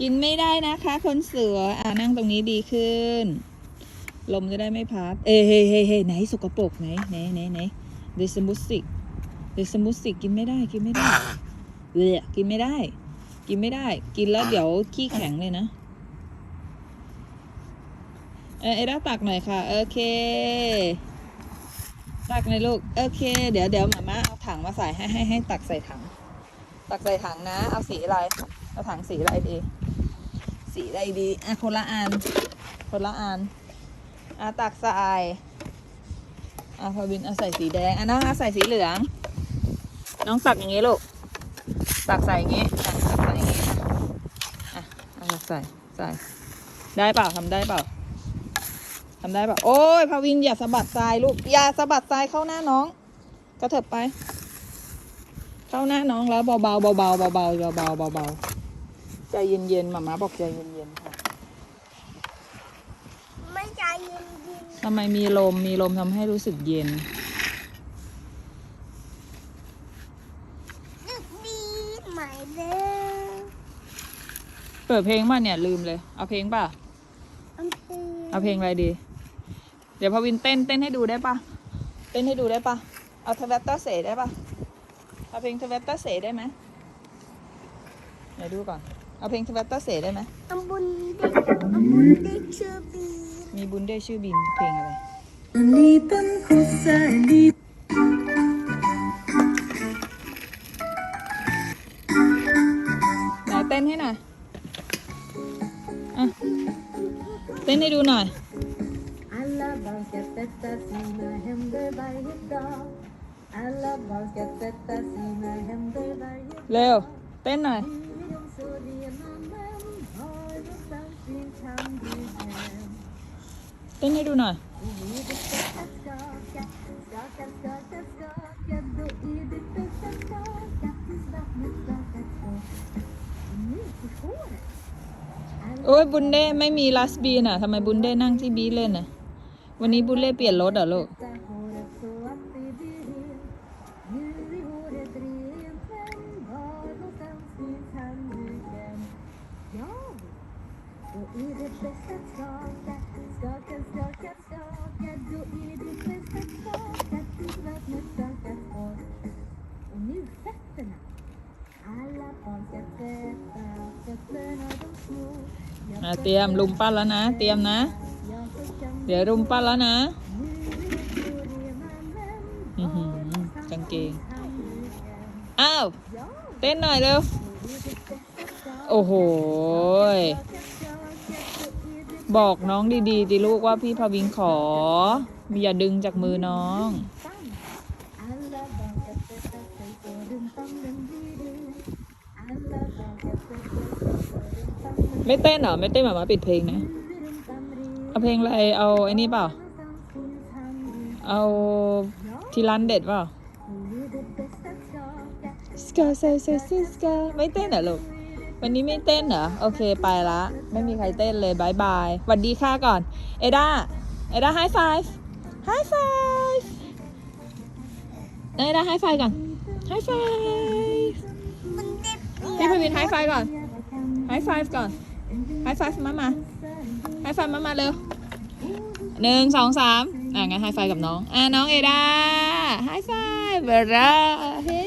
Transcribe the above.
กินไม่ได้นะคะ คนเสืออ่านั่งตรงนี้ดีขึ้น ลมจะได้ไม่พัด เอ้เฮ้เฮ้เฮ้ไหนสกปรกไหนไหนไหนไหนเดซมูสิกเดซมูสิกกินไม่ได้กินไม่ได้เลยกินไม่ได้ กินไม่ได้ กินแล้วเดี๋ยวขี้แข็งเลยนะ เออเอด้าตักหน่อยค่ะ โอเค ตักหน่อยลูก โอเค เดี๋ยวเดี๋ยวหมาม่าเอาถังมาใส่ให้ให้ให้ตักใส่ถัง ตักใส่ถังนะ เอาสีอะไราถังสีอะไรดี สีอะไรดีอะคนละอันคนละอันอะตักใส่อะพอบินเอาใส่สีแดงอะน้องเอาใส่สีเหลือง น้องตักอย่างงี้ลูกตักใส่อย่างงี้ตักใส่อย่างงี้อะอะเอาใส่ใส่ได้เปล่าทำได้เปล่าทำได้เปล่าโอ้ยพาวินอย่าสะบัดทรายลูกอย่าสะบัดทรายเข้าหน้าน้องกระเถิบไป เข้าหน้าน้องแล้วเบาเบาเบาๆเบาๆเบาๆเบาๆเบาๆ ใจเย็นๆหมาม้าบอกใจเย็นๆค่ะไม่ใจเย็นยินทำไมมีลมมีลมทำให้รู้สึกเย็นดึกดีไหมเด้อเปิดเพลงป่ะเนี่ยลืมเลย เอาเพลงป่ะ อันตีเอาเพลงอะไรดี เดี๋ยวพาวินเต้นเต้นให้ดูได้ป่ะ เต้นให้ดูได้ป่ะ เอาทเวตเตอร์เสได้ป่ะ เอาเพลงทเวตเตอร์เสได้ไหมไหนดูก่อน เอาเพลงทเวตเตอร์เสได้ไหมอัมบุญเด็กอัมบุญเด็กชื่อบีมีบุญได้ชื่อบินเพลงอะไร Lipan ko sa lip ไหนเต้นให้หน่อยอะเต้นให้ดูหน่อย Alla barn ska tvätta sina händer varje dag Alla barn ska tvätta sina händer varje dag เร็ว เต้นหน่อย ต้นให้ดูหน่อย โอ้ยบุญเด้ไม่มีลัสบีน่ะทำไมบุญเด้นั่งที่บีเล่นน่ะ วันนี้บุญเด้เปลี่ยนรถเหรอลูก อะเตรียมลุมปั้นแล้วนะ เตรียมนะ jag så kan เดี๋ยวรุมปั้นแล้วนะ nu är det så rena men อือหือกางเกง handduken อ้าว Ja, เต้นหน่อยเร็ว då är det bäst att skaka โอ้โห บอกน้องดีๆดิลูกว่าพี่พาวินขอ อย่าดึงจากมือน้อง sant. Alla barn ska tvätta sig så rumpan den blir ren. Alla barn ska tvätta sig så rumpan den ไม่เต้นเหรอ ไม่เต้นแบบมาปิดเพลงนะ blir rumpan ren. เอาเพลงอะไร เอาไอ้นี่เปล่า Någonstans finns handduken. เอา Ja, ที่ร้านเด็ดเปล่า då är det bäst att skaka. สกาใส่ใส่ซิสกาไม่เต้นเหรอลูก วันนี้ไม่เต้นเหรอ โอเคไปละ ไม่มีใครเต้นเลยบายบายสวัสดีค่ะก่อน เอด้า เอด้าไฮไฟฟ์ไฮไฟฟ์เอด้าไฮไฟก่อนไฮไฟฟ์พี่พวินไฮไฟก่อนไฮไฟฟ์ก่อนไฮไฟฟ์มามาไฮไฟฟ์มามาเร็วหนึ่งสองสามอะงั้นไฮไฟกับน้อง อะน้องเอด้าไฮไฟฟ์เบราเฮ้